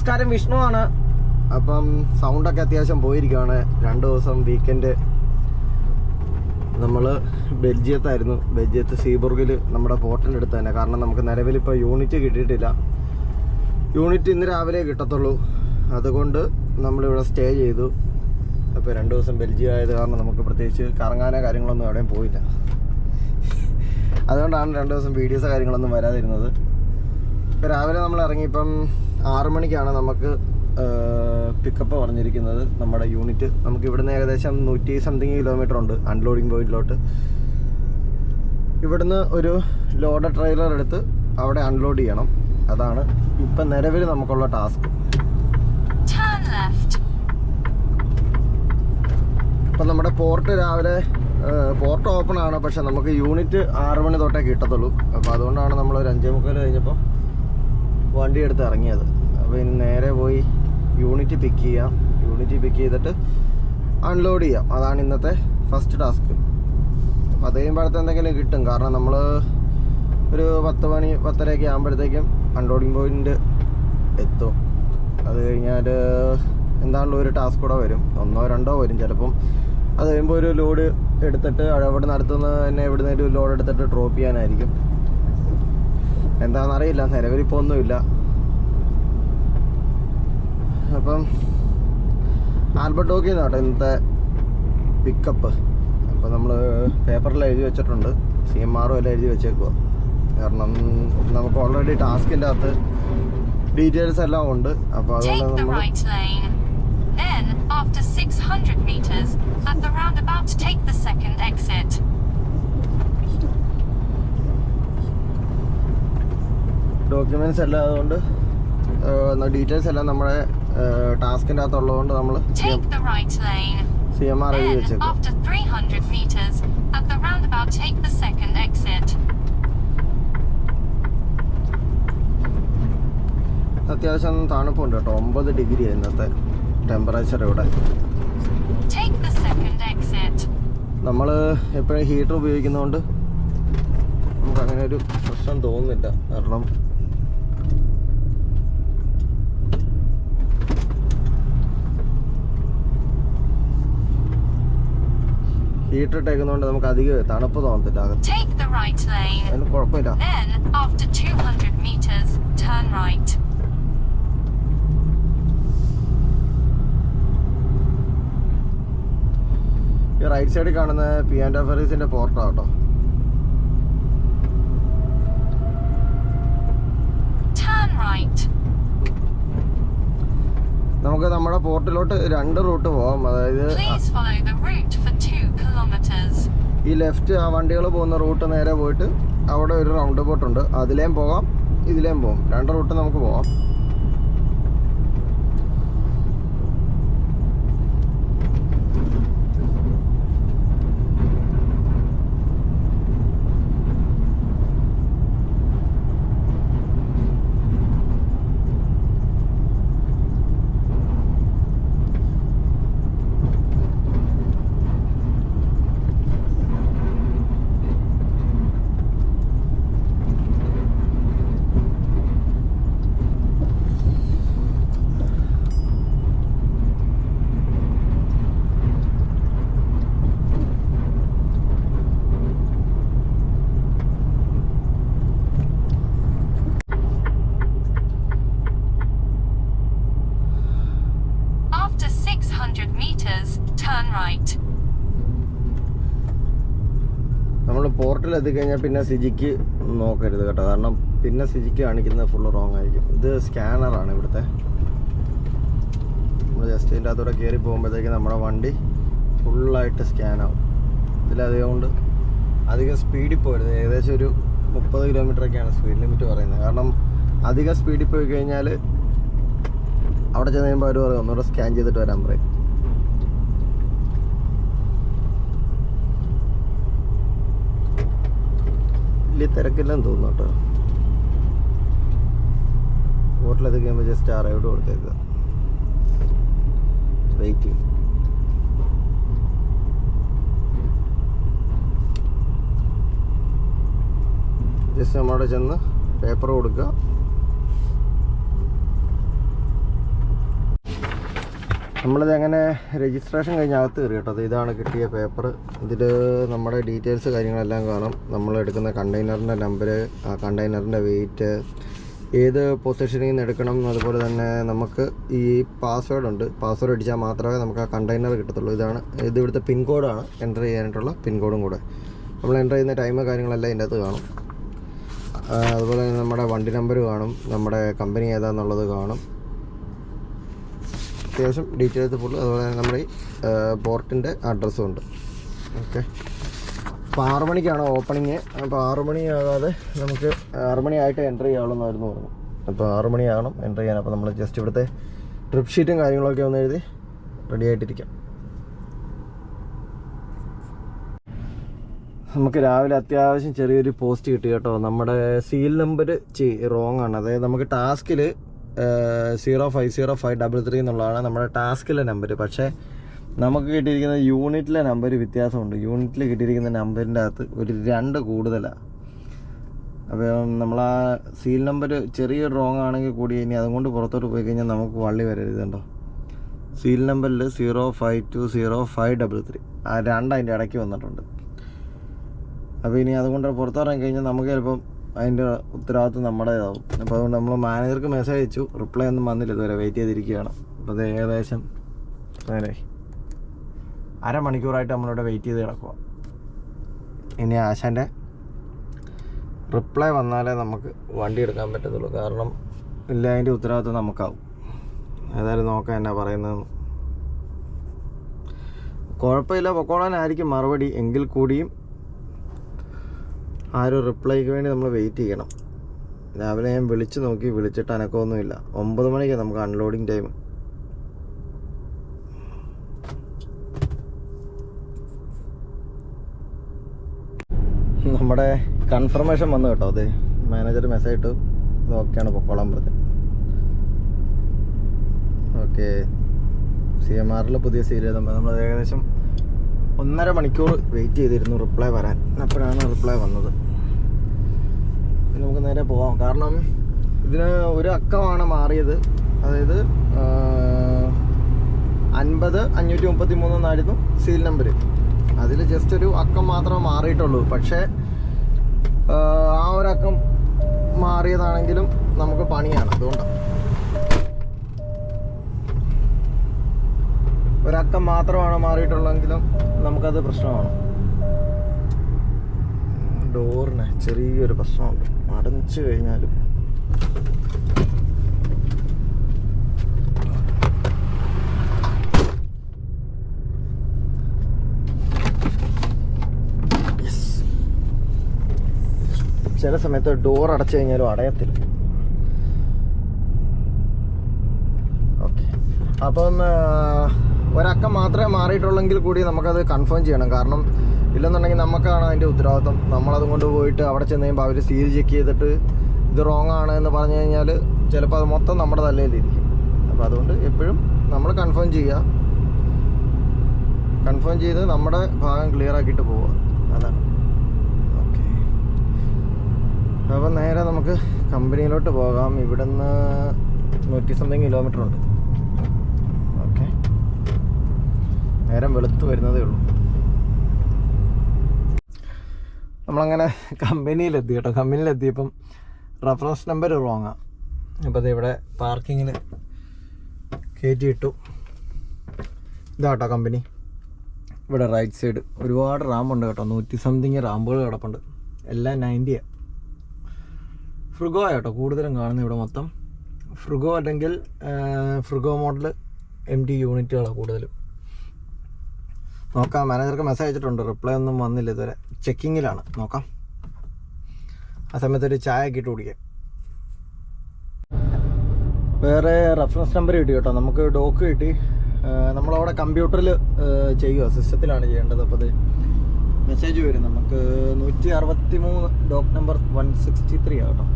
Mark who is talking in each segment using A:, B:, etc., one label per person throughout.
A: നമസ്കാരം വിഷ്ണു ആണ്. അപ്പം സൗണ്ടൊക്കെ അത്യാവശ്യം പോയിരിക്കുകയാണ് രണ്ട് ദിവസം വീക്കെൻഡ് നമ്മൾ ബെൽജിയത്തായിരുന്നു. ബെൽജിയത്ത് സീബുർഗിൽ നമ്മുടെ പോർട്ടിന്റെ അടുത്ത് തന്നെ. കാരണം നമുക്ക് നിലവിൽ ഇപ്പോൾ യൂണിറ്റ് കിട്ടിയിട്ടില്ല. യൂണിറ്റ് ഇന്ന് രാവിലെ കിട്ടത്തുള്ളൂ. അതുകൊണ്ട് നമ്മളിവിടെ സ്റ്റേ ചെയ്തു. അപ്പോൾ രണ്ട് ദിവസം ബെൽജിയം ആയത് കാരണം നമുക്ക് പ്രത്യേകിച്ച് കറങ്ങാനോ കാര്യങ്ങളൊന്നും എവിടെയും പോയില്ല. അതുകൊണ്ടാണ് രണ്ട് ദിവസം വീഡിയോസോ കാര്യങ്ങളൊന്നും വരാതിരുന്നത്. ഇപ്പോൾ രാവിലെ നമ്മൾ ഇറങ്ങിയപ്പം ആറ് മണിക്കാണ് നമുക്ക് പിക്കപ്പ് പറഞ്ഞിരിക്കുന്നത്. നമ്മുടെ യൂണിറ്റ് നമുക്ക് ഇവിടുന്ന് ഏകദേശം നൂറ്റി സംതിങ് കിലോമീറ്റർ ഉണ്ട് അൺലോഡിങ് പോയിന്റിലോട്ട് ഇവിടുന്ന് ഒരു ലോഡ് ട്രെയിലർ എടുത്ത് അവിടെ അൺലോഡ് ചെയ്യണം. അതാണ് ഇപ്പം നിലവിൽ നമുക്കുള്ള ടാസ്ക് ഇപ്പം നമ്മുടെ പോർട്ട് രാവിലെ പോർട്ട് ഓപ്പൺ ആണ് പക്ഷെ നമുക്ക് യൂണിറ്റ് ആറ് മണി തൊട്ടേ കിട്ടത്തുള്ളൂ. അപ്പോൾ അതുകൊണ്ടാണ് നമ്മൾ ഒരു അഞ്ചേ മുക്കാൽ കഴിഞ്ഞപ്പോൾ വണ്ടി എടുത്ത് ഇറങ്ങിയത്. അപ്പോൾ ഇനി നേരെ പോയി യൂണിറ്റ് പിക്ക് ചെയ്യാം. യൂണിറ്റ് പിക്ക് ചെയ്തിട്ട് അൺലോഡ് ചെയ്യാം. അതാണ് ഇന്നത്തെ ഫസ്റ്റ് ടാസ്ക് അപ്പോൾ അത് കഴിയുമ്പോഴത്തെ എന്തെങ്കിലും കിട്ടും. കാരണം നമ്മൾ ഒരു പത്ത് മണി പത്തരയൊക്കെ ആകുമ്പോഴത്തേക്കും അൺലോഡിങ് പോയിന്റ് എത്തും. അത് കഴിഞ്ഞാൽ എന്താണല്ലോ ഒരു ടാസ്ക് കൂടെ വരും. ഒന്നോ രണ്ടോ വരും. ചിലപ്പം അത് കഴിയുമ്പോൾ ഒരു ലോഡ് എടുത്തിട്ട് അവിടെ നടത്തുന്ന തന്നെ എവിടെ നിന്നൊരു ലോഡ് എടുത്തിട്ട് ഡ്രോപ്പ് ചെയ്യാനായിരിക്കും. എന്താണെന്നറിയില്ല നിലവിലിപ്പോൾ ഒന്നുമില്ല. അപ്പം ആൽബർട്ട് ഓക്കെ കേട്ടോ ഇന്നത്തെ പിക്കപ്പ് അപ്പം നമ്മൾ പേപ്പറിൽ എഴുതി വെച്ചിട്ടുണ്ട്. സി എം ആറും എല്ലാം എഴുതി വെച്ചേക്കുക കാരണം നമുക്ക് ഓൾറെഡി ടാസ്കിന്റെ അകത്ത് ഡീറ്റെയിൽസ് എല്ലാം ഉണ്ട്. അപ്പോൾ അതുകൊണ്ട് നമ്മൾ.
B: Then, after 600 meters, at the roundabout, take the second exit.
A: Documents എല്ലാം അതുകൊണ്ട് ഡീറ്റെയിൽസ് എല്ലാം നമ്മുടെ ടാസ്കിന്റെ അകത്തുള്ളതുകൊണ്ട് നമ്മൾ. സി എം ആർ എഴുതി വെച്ചേക്കും.
B: after 300 meters, at the roundabout, take the
A: അത്യാവശ്യം തണുപ്പുണ്ട് കേട്ടോ. ഒമ്പത് ഡിഗ്രി ഇന്നത്തെ ടെമ്പറേച്ചർ ഇവിടെ. നമ്മൾ എപ്പോഴും ഹീറ്റർ ഉപയോഗിക്കുന്നതുകൊണ്ട് നമുക്ക് അങ്ങനെ ഒരു പ്രശ്നം തോന്നുന്നില്ല. കാരണം ഹീറ്റർ ഇട്ടേക്കുന്നതുകൊണ്ട് നമുക്ക് അധികം തണുപ്പ് തോന്നത്തില്ല അതിന് കുഴപ്പമില്ല
B: 200 meters, turn right.
A: ഈ റൈറ്റ് സൈഡിൽ കാണുന്ന പി ആൻഡ് ഫെറീസിന്റെ പോർട്ടാണ് കേട്ടോ
B: Turn right.
A: നമുക്ക് നമ്മുടെ പോർട്ടിലോട്ട് രണ്ട് റൂട്ട് പോവാം. അതായത്
B: Please follow the route for 2 kilometers.
A: ഈ ലെഫ്റ്റ് ആ വണ്ടികൾ പോകുന്ന റൂട്ട് നേരെ പോയിട്ട് അവിടെ ഒരു റൗണ്ട് പോട്ടുണ്ട് അതിലേം പോകാം ഇതിലേം പോകാം രണ്ട് റൂട്ട് നമുക്ക് പോവാം
B: After 600 meters, turn right.
A: നമ്മൾ പോർട്ടിൽ എത്തിക്കഴിഞ്ഞാൽ പിന്നെ സിജിക്ക് നോക്കരുത് കേട്ടോ. കാരണം പിന്നെ സിജിക്ക് കാണിക്കുന്നത് ഫുള്ള് റോങ് ആയിരിക്കും. ഇത് സ്കാനറാണ് ഇവിടുത്തെ. നമ്മൾ ജസ്റ്റ് ഇതിന്റെ അകത്തൂടെ കയറി പോകുമ്പോഴത്തേക്ക് നമ്മുടെ വണ്ടി ഫുള്ളായിട്ട് സ്കാനാവും ഇതിലതുകൊണ്ട് അധികം സ്പീഡിൽ പോരുത്. ഏകദേശം ഒരു മുപ്പത് കിലോമീറ്ററൊക്കെയാണ് സ്പീഡ് ലിമിറ്റ് പറയുന്നത്. കാരണം അധികം സ്പീഡിൽ പോയി കഴിഞ്ഞാൽ അവിടെ ചെന്ന് കഴിയുമ്പോൾ അവർ പറയും ഒന്നുകൂടെ സ്കാൻ ചെയ്തിട്ട് വരാൻ പറയും. വലിയ തിരക്കില്ലെന്ന് തോന്നുന്നു കേട്ടോ. ഹോട്ടലെത്തി കഴിയുമ്പോൾ ജസ്റ്റ് ആ റൈഡ് കൊടുത്തേക്കുക. വെയിറ്റിംഗ് ജസ്റ്റ് നമ്മളവിടെ ചെന്ന് പേപ്പർ കൊടുക്കുക. നമ്മളിത് അങ്ങനെ രജിസ്ട്രേഷൻ കഴിഞ്ഞ് അകത്ത് കയറി കേട്ടോ. ഇതാണ് കിട്ടിയ പേപ്പർ. ഇതിൽ നമ്മുടെ ഡീറ്റെയിൽസ് കാര്യങ്ങളെല്ലാം കാണും. നമ്മൾ എടുക്കുന്ന കണ്ടെയ്നറിന്റെ നമ്പർ ആ കണ്ടെയ്നറിന്റെ വെയിറ്റ് ഏത് പൊസിഷനിൽ നിന്ന് എടുക്കണം അതുപോലെ തന്നെ നമുക്ക് ഈ പാസ്വേഡ് ഉണ്ട്. പാസ്വേഡ് അടിച്ചാൽ മാത്രമേ നമുക്ക് ആ കണ്ടെയ്നർ കിട്ടത്തുള്ളൂ. ഇതാണ് ഇത് ഇവിടുത്തെ പിൻകോഡാണ് എന്റർ ചെയ്യാനായിട്ടുള്ള പിൻകോഡും കൂടെ. നമ്മൾ എന്റർ ചെയ്യുന്ന ടൈം കാര്യങ്ങളെല്ലാം ഇതിന്റെ അകത്ത് കാണും. അതുപോലെ തന്നെ നമ്മുടെ വണ്ടി നമ്പർ കാണും. നമ്മുടെ കമ്പനി ഏതാണെന്നുള്ളത് കാണും. അത്യാവശ്യം ഡീറ്റെയിൽസ് ഫുള്ള് അതുപോലെ തന്നെ നമ്മുടെ ഈ പോർട്ടിന്റെ അഡ്രസ്സും ഉണ്ട്. ഓക്കെ അപ്പോൾ ആറു മണിക്കാണ് ഓപ്പണിങ് അപ്പോൾ ആറു മണിയാകാതെ നമുക്ക് ആറു മണിയായിട്ട് എന്റർ ചെയ്യാവുള്ളതായിരുന്നു പറഞ്ഞു. അപ്പോൾ ആറു മണിയാകണം എന്റർ ചെയ്യാൻ. അപ്പോൾ നമ്മൾ ജസ്റ്റ് ഇവിടുത്തെ ട്രിപ്പ് ഷീറ്റും കാര്യങ്ങളൊക്കെ ഒന്ന് എഴുതി റെഡി ആയിട്ടിരിക്കാം. നമുക്ക് രാവിലെ അത്യാവശ്യം ചെറിയൊരു പോസ്റ്റ് കിട്ടി കേട്ടോ. നമ്മുടെ സീൽ നമ്പർ റോങ് ആണ്. അതായത് നമുക്ക് ടാസ്കിൽ zero five zero five double three എന്നുള്ളതാണ് നമ്മുടെ ടാസ്കിലെ നമ്പർ പക്ഷേ നമുക്ക് കിട്ടിയിരിക്കുന്ന യൂണിറ്റിലെ നമ്പർ വ്യത്യാസമുണ്ട്. യൂണിറ്റിൽ കിട്ടിയിരിക്കുന്ന നമ്പറിന്റെ അകത്ത് ഒരു രണ്ട് കൂടുതലാണ് അപ്പം നമ്മൾ ആ സീൽ നമ്പർ ചെറിയ റോങ് ആണെങ്കിൽ കൂടി ഇനി അതുകൊണ്ട് പുറത്തോട്ട് പോയി കഴിഞ്ഞാൽ നമുക്ക് വള്ളി വരരുത് കേട്ടോ സീൽ നമ്പറിൽ zero five two zero five double three ആ രണ്ട് അതിന്റെ ഇടയ്ക്ക് വന്നിട്ടുണ്ട്. അപ്പോൾ ഇനി അതുകൊണ്ട് പുറത്തിറങ്ങി കഴിഞ്ഞാൽ നമുക്ക് ചിലപ്പം അതിന്റെ ഉത്തരവാദിത്വം നമ്മുടേതാവും. അപ്പോൾ അതുകൊണ്ട് നമ്മൾ മാനേജർക്ക് മെസ്സേജ് അയച്ചു. റിപ്ലൈ ഒന്നും വന്നില്ല ഇതുവരെ. വെയിറ്റ് ചെയ്തിരിക്കുകയാണ്. അപ്പോൾ അത് ഏകദേശം അങ്ങനെ അരമണിക്കൂറായിട്ട് നമ്മളിവിടെ വെയിറ്റ് ചെയ്ത് കിടക്കുക ഇനി ആശാന്റെ റിപ്ലൈ വന്നാലേ നമുക്ക് വണ്ടി എടുക്കാൻ പറ്റത്തുള്ളൂ. കാരണം ഇല്ല അതിന്റെ ഉത്തരവാദിത്വം നമുക്കാവും. ഏതായാലും നോക്കാം എന്നാ പറയുന്നതെന്ന്. കുഴപ്പമില്ല പൊക്കോളാനായിരിക്കും മറുപടി. എങ്കിൽ കൂടിയും ആ ഒരു റിപ്ലൈക്ക് വേണ്ടി നമ്മൾ വെയിറ്റ് ചെയ്യണം. രാവിലെ ഞാൻ വിളിച്ച് നോക്കി വിളിച്ചിട്ട് അനക്കമൊന്നുമില്ല. ഒമ്പത് മണിക്ക് നമുക്ക് അൺലോഡിങ് ടൈം നമ്മുടെ കൺഫർമേഷൻ വന്നു കേട്ടോ. അതെ മാനേജർ മെസ്സേജ് ഇട്ടു. ഇത് ഓക്കെയാണ് പൊക്കോളാൻ പറഞ്ഞത് ഓക്കെ സി എം ആറിൽ പുതിയ സീരിയൽ നമ്മൾ ഏകദേശം ഒന്നര മണിക്കൂർ വെയിറ്റ് ചെയ്തിരുന്നു റിപ്ലൈ വരാൻ. അപ്പോഴാണ് റിപ്ലൈ വന്നത്. നമുക്ക് നേരെ പോവാം. കാരണം ഇതിന് ഒരു അക്കമാണ് മാറിയത്. അതായത് അൻപത് അഞ്ഞൂറ്റി മുപ്പത്തി മൂന്ന് എന്നായിരുന്നു സീൽ നമ്പർ അതിൽ ജസ്റ്റ് ഒരു അക്കം മാത്രമേ മാറിയിട്ടുള്ളൂ. പക്ഷേ ആ ഒരു അക്കം മാറിയതാണെങ്കിലും നമുക്ക് പണിയാണ്. അതുകൊണ്ടാണ് ഒരക്കം മാത്രമാണ് മാറിയിട്ടുള്ളെങ്കിലും നമുക്കത് പ്രശ്നമാണ്? ഡോറിന് ചെറിയൊരു പ്രശ്നമുണ്ട്. അടച്ചു കഴിഞ്ഞാലും. ചില സമയത്ത് ഡോർ അടച്ചു കഴിഞ്ഞാലും അടയത്തില്ല. ഓക്കെ അപ്പം ഒരക്കം മാത്രമേ മാറിയിട്ടുള്ളെങ്കിൽ കൂടി നമുക്കത് കൺഫേം ചെയ്യണം. കാരണം ഇല്ലെന്നുണ്ടെങ്കിൽ നമുക്കാണ് അതിന്റെ ഉത്തരവാദിത്വം. നമ്മളത് കൊണ്ട് പോയിട്ട് അവിടെ ചെന്ന് കഴിയുമ്പോൾ അവർ സീൽ ചെക്ക് ചെയ്തിട്ട് ഇത് റോങ് ആണ് എന്ന് പറഞ്ഞു കഴിഞ്ഞാൽ ചിലപ്പോൾ അത് മൊത്തം നമ്മുടെ തലയിലിരിക്കും. അപ്പോൾ അതുകൊണ്ട് എപ്പോഴും നമ്മൾ കൺഫേം ചെയ്യുക. കൺഫേം ചെയ്ത് നമ്മുടെ ഭാഗം ക്ലിയർ ആക്കിയിട്ട് പോവുക. അതാണ്. ഓക്കെ അപ്പോൾ നേരെ നമുക്ക് കമ്പനിയിലോട്ട് പോകാം. ഇവിടുന്ന് നൂറ്റി സംതിങ് കിലോമീറ്റർ ഉണ്ട് ഓക്കെ നേരം വെളുത്തു വരുന്നതേ ഉള്ളൂ. നമ്മളങ്ങനെ കമ്പനിയിലെത്തി കേട്ടോ. കമ്പനിയിലെത്തിയപ്പം റെഫറൻസ് നമ്പർ റോങ്ങാണ് അപ്പോൾ ഇവിടെ പാർക്കിങ്ങിന് കയറ്റിയിട്ടു ഇതാട്ടോ കമ്പനി. ഇവിടെ റൈറ്റ് സൈഡ് ഒരുപാട് റാമ്പുണ്ട് കേട്ടോ. നൂറ്റി സംതിങ് റാമ്പുകൾ കിടപ്പുണ്ട്. എല്ലാം നയന്റിയാണ് ഫ്രുഗോ കേട്ടോ കൂടുതലും കാണുന്നത് ഇവിടെ മൊത്തം. ഫ്രുഗോ അല്ലെങ്കിൽ ഫ്രുഗോ മോഡൽ എം ടി യൂണിറ്റുകളാണ് കൂടുതലും. നോക്കാം. മാനേജർക്ക് മെസ്സേജ് അയച്ചിട്ടുണ്ട്. റിപ്ലൈ ഒന്നും വന്നില്ല ഇതുവരെ. ചെക്കിങ്ങിലാണ് നോക്കാം. ആ സമയത്ത് ഒരു ചായ ഇട്ട് കുടിക്കാം. വേറെ റെഫറൻസ് നമ്പർ കിട്ടി കേട്ടോ. നമുക്ക് ഡോക്ക് കിട്ടി. നമ്മളവിടെ കമ്പ്യൂട്ടറിൽ ചെയ്യുക സിസ്റ്റത്തിലാണ് ചെയ്യേണ്ടത്. അപ്പോൾ അത് മെസ്സേജ് വരും നമുക്ക്. നൂറ്റി അറുപത്തി മൂന്ന് dock number one sixty three കേട്ടോ.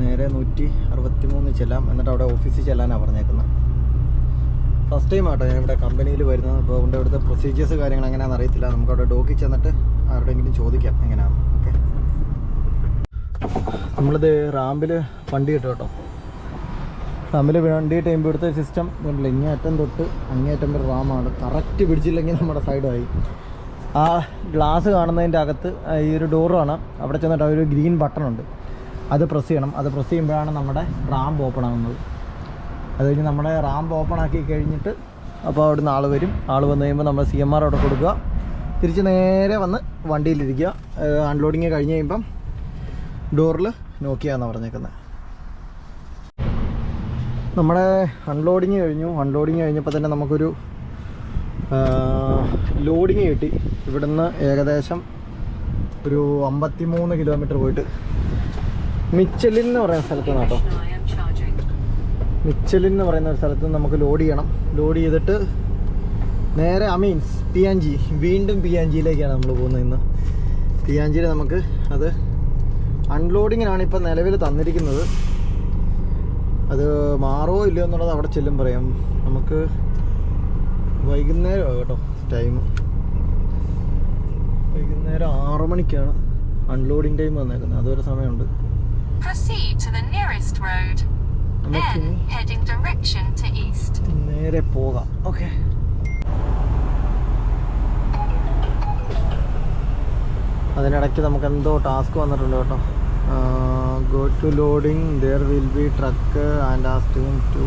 A: നേരെ നൂറ്റി അറുപത്തി മൂന്ന് ചെല്ലാം. എന്നിട്ട് അവിടെ ഓഫീസിൽ ചെല്ലാനാണ് പറഞ്ഞേക്കുന്നത് ഫസ്റ്റ് ടൈം ആട്ടോ ഞാൻ ഇവിടെ കമ്പനിയിൽ വരുന്നത്. അപ്പോൾ അതുകൊണ്ട് ഇവിടുത്തെ പ്രൊസീജിയേഴ്സ് കാര്യങ്ങൾ എങ്ങനെയാണെന്ന് അറിയത്തില്ല. നമുക്ക് അവിടെ ഡോക്കി ചെന്നിട്ട് ആരുടെയെങ്കിലും ചോദിക്കാം എങ്ങനെയാണ് ഓക്കെ നമ്മളിത് റാമ്പിൽ വണ്ടി കിട്ടും കേട്ടോ. റാമ്പിൽ വണ്ടി ടൈം ഇവിടുത്തെ സിസ്റ്റം കണ്ടില്ല ഇങ്ങേറ്റം തൊട്ട് അങ്ങേറ്റം വരെ റാമാണ് കറക്റ്റ് പിടിച്ചില്ലെങ്കിൽ നമ്മുടെ സൈഡായി ആ ഗ്ലാസ് കാണുന്നതിന്റെ അകത്ത് ഈ ഒരു ഡോറ് കാണാം അവിടെ ചെന്നിട്ട് ഒരു ഗ്രീൻ ബട്ടൺ ഉണ്ട്. അത് പ്രസ് ചെയ്യണം. അത് പ്രസ് ചെയ്യുമ്പോഴാണ് നമ്മുടെ റാമ്പ് ഓപ്പൺ ആകുന്നത് അത് കഴിഞ്ഞ് നമ്മുടെ റാമ്പ് ഓപ്പൺ ആക്കി കഴിഞ്ഞിട്ട് അപ്പോൾ അവിടുന്ന് ആൾ വരും. ആൾ വന്നു കഴിയുമ്പോൾ നമ്മൾ സി എം ആർ അവിടെ കൊടുക്കുക. തിരിച്ച് നേരെ വന്ന് വണ്ടിയിലിരിക്കുക. അൺലോഡിങ് കഴിഞ്ഞ് കഴിയുമ്പം ഡോറിൽ നോക്കിയാന്ന് പറഞ്ഞേക്കുന്നത് നമ്മുടെ അൺലോഡിങ് കഴിഞ്ഞു. അൺലോഡിങ് കഴിഞ്ഞപ്പോൾ തന്നെ നമുക്കൊരു ലോഡിങ് കിട്ടി. ഇവിടുന്ന് ഏകദേശം ഒരു അമ്പത്തി മൂന്ന് കിലോമീറ്റർ പോയിട്ട് മിച്ചലിൻ എന്ന് പറയുന്ന സ്ഥലത്ത്
B: charging.
A: മിച്ചലിൻ എന്ന് പറയുന്ന ഒരു സ്ഥലത്ത് നമുക്ക് ലോഡ് ചെയ്യണം. ലോഡ് ചെയ്തിട്ട് നേരെ അമീൻസ് പി എൻ ജി വീണ്ടും പി എൻ ജിയിലേക്കാണ് നമ്മൾ പോകുന്നത് ഇന്ന്. പി എൻ ജിയിൽ നമുക്ക് അത് അൺലോഡിങ്ങിനാണ് ഇപ്പം നിലവിൽ തന്നിരിക്കുന്നത്. അത് മാറോ ഇല്ലയോ എന്നുള്ളത് അവിടെ ചെല്ലും പറയാം. നമുക്ക് വൈകുന്നേരം കേട്ടോ ടൈം. വൈകുന്നേരം ആറു മണിക്കാണ് അൺലോഡിങ് ടൈം വന്നേക്കുന്നത്. അതൊരു സമയമുണ്ട്.
B: Proceed to the nearest road.
A: നമുക്കിനി
B: heading direction to east.
A: നേരെ പോകാം. ഓക്കെ അതിനിടയ്ക്ക് നമുക്ക് എന്തോ ടാസ്ക് വന്നിട്ടുണ്ട് കേട്ടോ. Go to loading there will be truck and asking to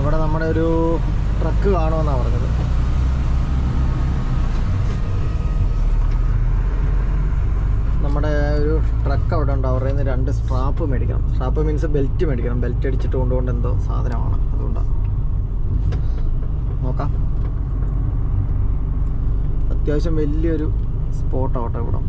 A: അവിടെ നമ്മുടെ ഒരു ട്രക്ക് കാണുമെന്നാണ് പറഞ്ഞത്. നമ്മുടെ ഒരു ട്രക്ക് അവിടെ ഉണ്ട്. അവരുടെ നിന്ന് രണ്ട് സ്ട്രാപ്പ് മേടിക്കണം. സ്ട്രാപ്പ് മീൻസ് ബെൽറ്റ് മേടിക്കണം. ബെൽറ്റ് അടിച്ചിട്ട് കൊണ്ടുകൊണ്ട് എന്തോ സാധനമാണ്. അതുകൊണ്ടാണ് നോക്കാം. അത്യാവശ്യം വലിയൊരു സ്പോട്ടാവട്ടെ ഇവിടെ.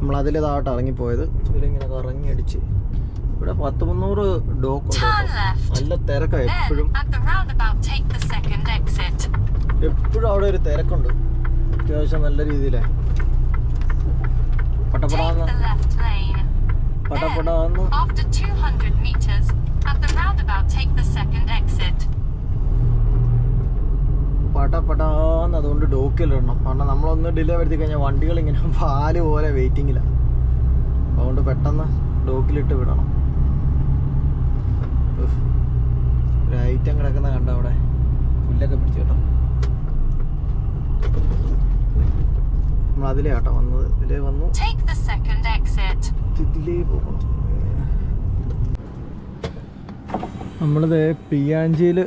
A: നമ്മൾ അതിലേതാവട്ടെ ഇറങ്ങിപ്പോയത്. ഇതിലിങ്ങനെ ഇറങ്ങി അടിച്ച് ഇവിടെ പത്ത് മുന്നൂറ് ഡോക്ക്. നല്ല തിരക്കാണ് എപ്പോഴും. എപ്പോഴും അവിടെ ഒരു തിരക്കുണ്ട്. അത്യാവശ്യം നല്ല രീതിയിലേ.
B: Take
A: പട്ടപ്പടാന്ന്. പട്ടപ്പടാന്ന്
B: After 200 meters, at the roundabout take the second exit.
A: പട്ടപ്പടാന്ന് അതുകൊണ്ട് ഡോക്കിലിടണം കാരണം നമ്മളൊന്ന് ഡിലേ വരുത്തി കഴിഞ്ഞാൽ വണ്ടികൾ ഇങ്ങനെ പാൽ പോലെ വെയിറ്റിങ്ങിലാണ് അതുകൊണ്ട് പെട്ടെന്ന് ഡോക്കിലിട്ട് വിടണം. ഐറ്റം കിടക്കുന്ന കണ്ടോ അവിടെ? പുല്ലൊക്കെ പിടിച്ചു കേട്ടോ. നമ്മൾ അതിലേ കേട്ടോ വന്നത്. ഇതിലേ വന്നു. ഇതിലേ പോകണം. നമ്മളിത് പിയാഞ്ചിയിൽ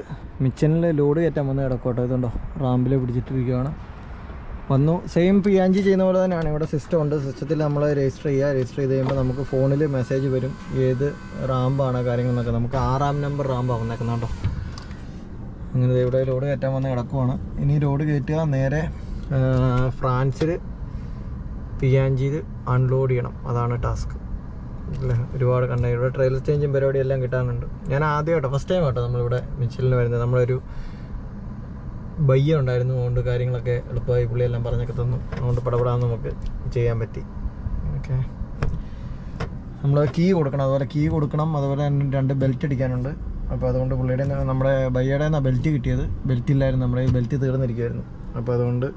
A: മിച്ചനിൽ ലോഡ് കയറ്റാൻ വന്ന് കിടക്കോട്ടെ ഇതുണ്ടോ? റാമ്പിൽ പിടിച്ചിട്ടിരിക്കുകയാണ് വന്നു. സെയിം പി പിയാഞ്ചി ചെയ്യുന്ന പോലെ തന്നെയാണ്. ഇവിടെ സിസ്റ്റം ഉണ്ട്. സിസ്റ്റത്തിൽ നമ്മൾ രജിസ്റ്റർ ചെയ്യുക. രജിസ്റ്റർ ചെയ്ത് കഴിയുമ്പോൾ നമുക്ക് ഫോണിൽ മെസ്സേജ് വരും. ഏത് റാമ്പാണ് കാര്യങ്ങളെന്നൊക്കെ നമുക്ക് ആറാം നമ്പർ റാമ്പാണ് വന്നേക്കുന്നത് കേട്ടോ അങ്ങനെ ഇവിടെ ലോഡ് കയറ്റാൻ വന്ന് കിടക്കുവാണ്. ഇനി ലോഡ് കയറ്റുക. നേരെ ഫ്രാൻസിൽ പിയാഞ്ചിയിൽ അൺലോഡ് ചെയ്യണം. അതാണ് ടാസ്ക് അല്ലേ? ഒരുപാട് കണ്ട. ഇവിടെ ട്രെയിലർ ചേഞ്ചും പരിപാടി എല്ലാം കിട്ടാനുണ്ട്. ഞാൻ ആദ്യമായിട്ടോ ഫസ്റ്റ് ടൈം കേട്ടോ നമ്മളിവിടെ മിച്ചിലിന് വരുന്നത്. നമ്മളൊരു ബയ്യ ഉണ്ടായിരുന്നു അതുകൊണ്ട് കാര്യങ്ങളൊക്കെ എളുപ്പമായി പുള്ളിയെല്ലാം പറഞ്ഞൊക്കെ തന്നു. അതുകൊണ്ട് പടപടാന്ന് നമുക്ക് ചെയ്യാൻ പറ്റി. ഓക്കെ നമ്മൾ കീ കൊടുക്കണം അതുപോലെ കീ കൊടുക്കണം അതുപോലെ തന്നെ രണ്ട് ബെൽറ്റ് അടിക്കാനുണ്ട്. അപ്പോൾ അതുകൊണ്ട് പുള്ളിയുടെ നമ്മുടെ ബയ്യയുടെ നിന്നാണ് ബെൽറ്റ് കിട്ടിയത് ബെൽറ്റ് ഇല്ലായിരുന്നു നമ്മുടെ ബെൽറ്റ് തീർന്നിരിക്കുമായിരുന്നു അപ്പോൾ അതുകൊണ്ട്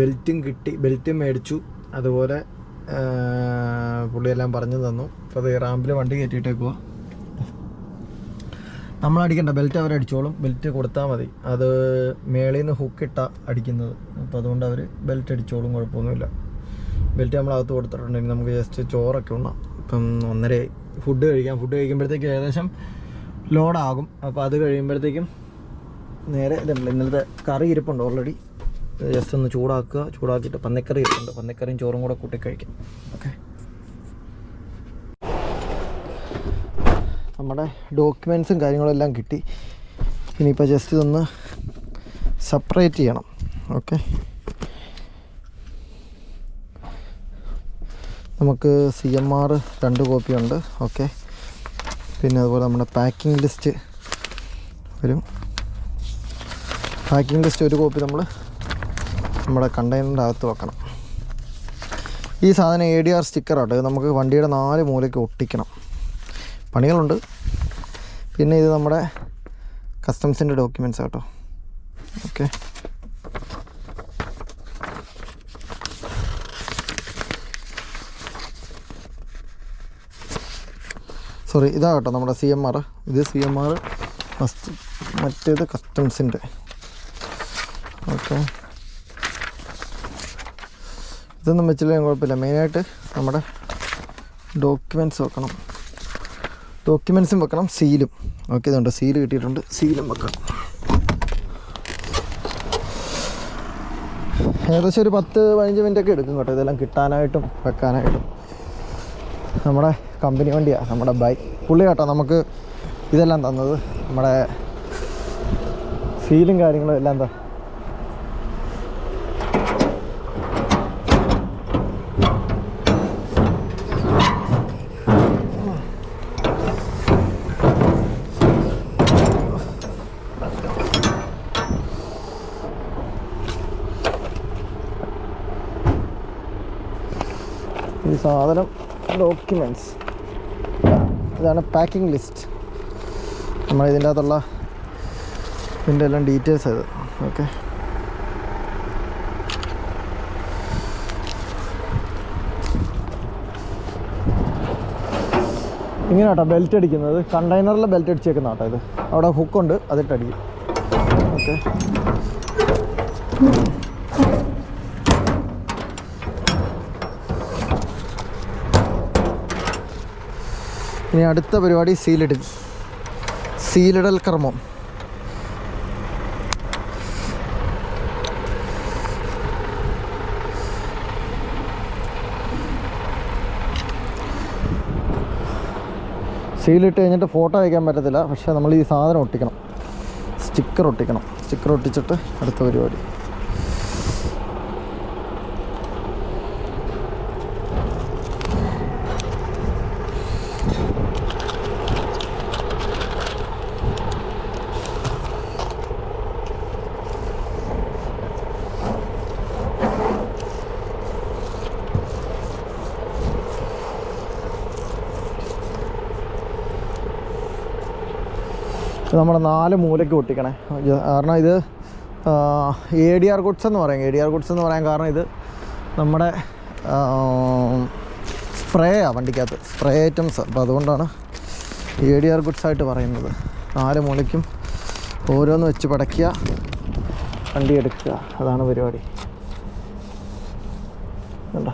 A: ബെൽറ്റും കിട്ടി ബെൽറ്റും മേടിച്ചു. അതുപോലെ പുള്ളിയെല്ലാം പറഞ്ഞു തന്നു. അപ്പോൾ അത് റാമ്പിൽ വണ്ടി കയറ്റിയിട്ടേക്കുക നമ്മൾ അടിക്കണ്ട ബെൽറ്റ് അവർ അടിച്ചോളും. ബെൽറ്റ് കൊടുത്താൽ മതി. അത് മേളിൽ നിന്ന് ഹുക്കിട്ട അടിക്കുന്നത്. അപ്പോൾ അതുകൊണ്ട് അവർ ബെൽറ്റ് അടിച്ചോളും കുഴപ്പമൊന്നുമില്ല. ബെൽറ്റ് നമ്മൾ അകത്ത് കൊടുത്തിട്ടുണ്ടെങ്കിൽ നമുക്ക് ജസ്റ്റ് ചോറൊക്കെ ഉണ്ണാം. ഇപ്പം ഒന്നര ഫുഡ് കഴിക്കാം. ഫുഡ് കഴിക്കുമ്പോഴത്തേക്ക് ഏകദേശം ലോഡാകും അപ്പോൾ അത് കഴിയുമ്പോഴത്തേക്കും നേരെ ഇന്നലത്തെ കറി ഇരിപ്പുണ്ട് ഓൾറെഡി ജസ്റ്റ് ഒന്ന് ചൂടാക്കുക. ചൂടാക്കിയിട്ട് പന്നിക്കറി ഇരിപ്പുണ്ട്. പന്നിക്കറിയും ചോറും കൂടെ കൂട്ടി കഴിക്കാം. ഓക്കെ നമ്മുടെ ഡോക്യുമെൻസും കാര്യങ്ങളും എല്ലാം കിട്ടി. ഇനിയിപ്പോൾ ജസ്റ്റ് ഇതൊന്ന് സെപ്പറേറ്റ് ചെയ്യണം. ഓക്കെ നമുക്ക് സി എം ആർ രണ്ട് കോപ്പിയുണ്ട് ഓക്കെ പിന്നെ അതുപോലെ നമ്മുടെ പാക്കിംഗ് ലിസ്റ്റ് വരും. പാക്കിംഗ് ലിസ്റ്റ് ഒരു കോപ്പി നമ്മൾ നമ്മുടെ കണ്ടെയ്നറിന്റെ അകത്ത് വെക്കണം. ഈ സാധനം എ ഡി ആർ സ്റ്റിക്കറാട്ടോ നമുക്ക് വണ്ടിയുടെ നാല് മൂലയ്ക്ക് ഒട്ടിക്കണം. പണികളുണ്ട്. പിന്നെ ഇത് നമ്മുടെ കസ്റ്റംസിന്റെ ഡോക്യുമെന്റ്സ് കേട്ടോ. ഓക്കെ സോറി ഇതാ കേട്ടോ നമ്മുടെ സി എം ആർ ഇത് സി എം ആർ ഫസ്റ്റ് മറ്റേത് കസ്റ്റംസിന്റെ ഓക്കെ ഇതൊന്നും വെച്ചില്ലെങ്കിൽ കുഴപ്പമില്ല. മെയിനായിട്ട് നമ്മുടെ ഡോക്യുമെന്റ്സ് വെക്കണം. ഡോക്യുമെന്റ്സും വെക്കണം. സീലും ഓക്കെ ഇതുണ്ട്. സീൽ കിട്ടിയിട്ടുണ്ട്. സീലും വെക്കണം ഏകദേശം ഒരു പത്ത് പതിനഞ്ച് മിനിറ്റ് ഒക്കെ എടുക്കും കേട്ടോ. ഇതെല്ലാം കിട്ടാനായിട്ടും വെക്കാനായിട്ടും. നമ്മുടെ കമ്പനി വണ്ടിയാണ് നമ്മുടെ ബൈ. പുള്ളി കേട്ടോ നമുക്ക് ഇതെല്ലാം തന്നത്. നമ്മുടെ സീലും കാര്യങ്ങളും എല്ലാം എന്താ സാധനം ഡോക്യുമെന്റ്സ് ഇതാണ് പാക്കിംഗ് ലിസ്റ്റ് നമ്മൾ ഇതിന്റെ അകത്തുള്ള ഇതിന്റെ എല്ലാം ഡീറ്റെയിൽസ് അത് ഓക്കെ ഇങ്ങനെ കേട്ടോ ബെൽറ്റ് അടിക്കുന്നത്. കണ്ടെയ്നറിൽ ബെൽറ്റ് അടിച്ചേക്കുന്ന കേട്ടോ ഇത്. അവിടെ ഹുക്കുണ്ട് അതിട്ടടിക്കും ഓക്കെ ഇനി അടുത്ത പരിപാടി സീലിടൽ. സീലിടൽ കർമ്മം. സീലിട്ട് കഴിഞ്ഞിട്ട് ഫോട്ടോ അയക്കാൻ പറ്റത്തില്ല പക്ഷേ നമ്മൾ ഈ സാധനം ഒട്ടിക്കണം. സ്റ്റിക്കർ ഒട്ടിക്കണം. സ്റ്റിക്കർ ഒട്ടിച്ചിട്ട് അടുത്ത പരിപാടി. നമ്മുടെ നാല് മൂലയ്ക്ക് ഒട്ടിക്കണേ. കാരണം ഇത് എ ഡി ആർ ഗുഡ്സ് എന്ന് പറയും. എ ഡി ആർ ഗുഡ്സ് എന്ന് പറയാൻ കാരണം ഇത് നമ്മുടെ സ്പ്രേ ആ വണ്ടിക്കകത്ത്. Spray items. അപ്പോൾ അതുകൊണ്ടാണ് എ ഡി ആർ ഗുഡ്സ് ആയിട്ട് പറയുന്നത്. നാല് മൂലയ്ക്കും ഓരോന്ന് വെച്ച് പടയ്ക്കുക വണ്ടി എടുക്കുക. അതാണ് പരിപാടി. കണ്ടോ?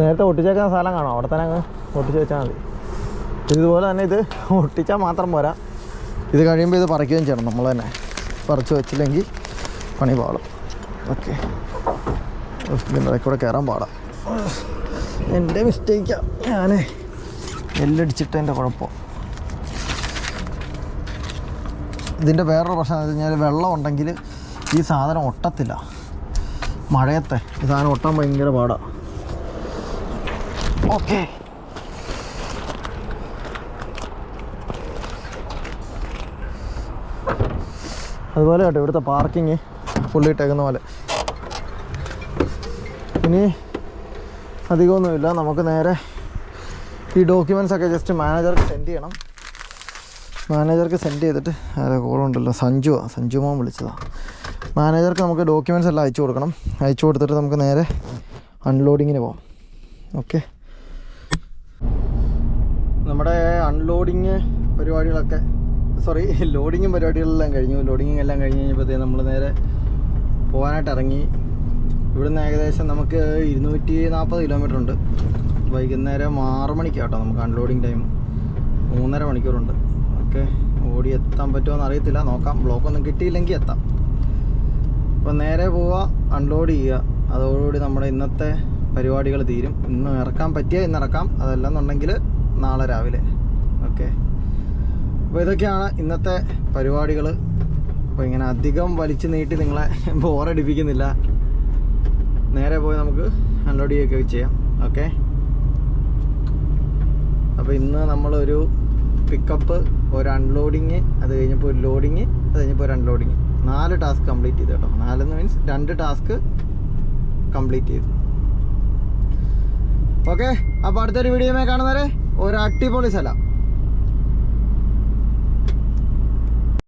A: നേരത്തെ ഒട്ടിച്ചേക്കുന്ന സ്ഥലം കാണും. അവിടെ തന്നെ അങ്ങ് ഒട്ടിച്ച് വെച്ചാൽ മതി. ഇതുപോലെ തന്നെ ഇത് ഒട്ടിച്ചാൽ മാത്രം പോരാ. ഇത് കഴിയുമ്പോൾ ഇത് പറിക്കുകയും ചെയ്യണം. നമ്മൾ തന്നെ പറിച്ചു വെച്ചില്ലെങ്കിൽ പണി പാടും ഓക്കെ. ഇതിന്റെ കൂടെ കയറാൻ പാടാം. എന്റെ മിസ്റ്റേക്കാണ് ഞാൻ എല്ലടിച്ചിട്ടതിന്റെ കുഴപ്പം. ഇതിന്റെ വേറൊരു പ്രശ്നം എന്ന് വെച്ച് കഴിഞ്ഞാൽ വെള്ളം ഉണ്ടെങ്കിൽ ഈ സാധനം ഒട്ടത്തില്ല. മഴയത്തെ ഈ സാധനം ഒട്ടാൻ ഭയങ്കര പാടാണ് ഓക്കെ. അതുപോലെ കേട്ടോ ഇവിടുത്തെ പാർക്കിങ് ഫുള്ളി ഇട്ടേക്കുന്ന പോലെ. ഇനി അധികമൊന്നുമില്ല. നമുക്ക് നേരെ ഈ ഡോക്യുമെൻസ് ഒക്കെ ജസ്റ്റ് മാനേജർക്ക് സെൻഡ് ചെയ്യണം. മാനേജർക്ക് സെൻഡ് ചെയ്തിട്ട് ആരെ കോളുണ്ടല്ലോ സഞ്ജുവാ. സഞ്ജു മോൻ വിളിച്ചതാണ് മാനേജർക്ക് നമുക്ക് ഡോക്യുമെൻസ് എല്ലാം അയച്ചു കൊടുക്കണം. അയച്ചു കൊടുത്തിട്ട് നമുക്ക് നേരെ അൺലോഡിങ്ങിന് പോകാം ഓക്കെ. നമ്മുടെ അൺലോഡിങ് പരിപാടികളൊക്കെ സോറി ലോഡിങ്ങും പരിപാടികളെല്ലാം കഴിഞ്ഞു. ലോഡിങ്ങും എല്ലാം കഴിഞ്ഞ് കഴിഞ്ഞപ്പോഴത്തേ നമ്മൾ നേരെ പോകാനായിട്ട് ഇറങ്ങി ഇവിടുന്ന് ഏകദേശം നമുക്ക് ഇരുന്നൂറ്റി നാൽപ്പത് കിലോമീറ്റർ ഉണ്ട്. വൈകുന്നേരം ആറ് മണിക്ക് കേട്ടോ നമുക്ക് അൺലോഡിങ് ടൈം മൂന്നര മണിക്കൂറുണ്ട്. ഓക്കെ ഓടി എത്താൻ പറ്റുമോ അറിയത്തില്ല നോക്കാം. ബ്ലോക്കൊന്നും കിട്ടിയില്ലെങ്കിൽ എത്താം. അപ്പോൾ നേരെ പോവുക അൺലോഡ് ചെയ്യുക. അതോടുകൂടി നമ്മുടെ ഇന്നത്തെ പരിപാടികൾ തീരും. ഇന്ന് ഇറക്കാൻ പറ്റിയാൽ ഇന്ന് ഇറക്കാം. അതല്ലെന്നുണ്ടെങ്കിൽ നാളെ രാവിലെ. ഓക്കെ. അപ്പോൾ ഇതൊക്കെയാണ് ഇന്നത്തെ പരിപാടികൾ അപ്പോൾ ഇങ്ങനെ അധികം വലിച്ചു നീട്ടി നിങ്ങളെ ബോറടിപ്പിക്കുന്നില്ല. നേരെ പോയി നമുക്ക് അൺലോഡ് ചെയ്യുകയൊക്കെ ചെയ്യാം. ഓക്കെ. അപ്പോൾ ഇന്ന് നമ്മളൊരു പിക്കപ്പ് ഒരു അൺലോഡിങ് അത് കഴിഞ്ഞപ്പോൾ ഒരു ലോഡിങ് അത് കഴിഞ്ഞപ്പോൾ ഒരു അൺലോഡിങ് നാല് ടാസ്ക് കംപ്ലീറ്റ് ചെയ്തു കേട്ടോ. നാലെന്ന് മീൻസ് രണ്ട് ടാസ്ക് കംപ്ലീറ്റ് ചെയ്തു. ഓക്കെ. അപ്പോൾ അടുത്തൊരു വീഡിയോമേ കാണുന്നവരെ ഒരു അടിപൊളി സ്ഥലം.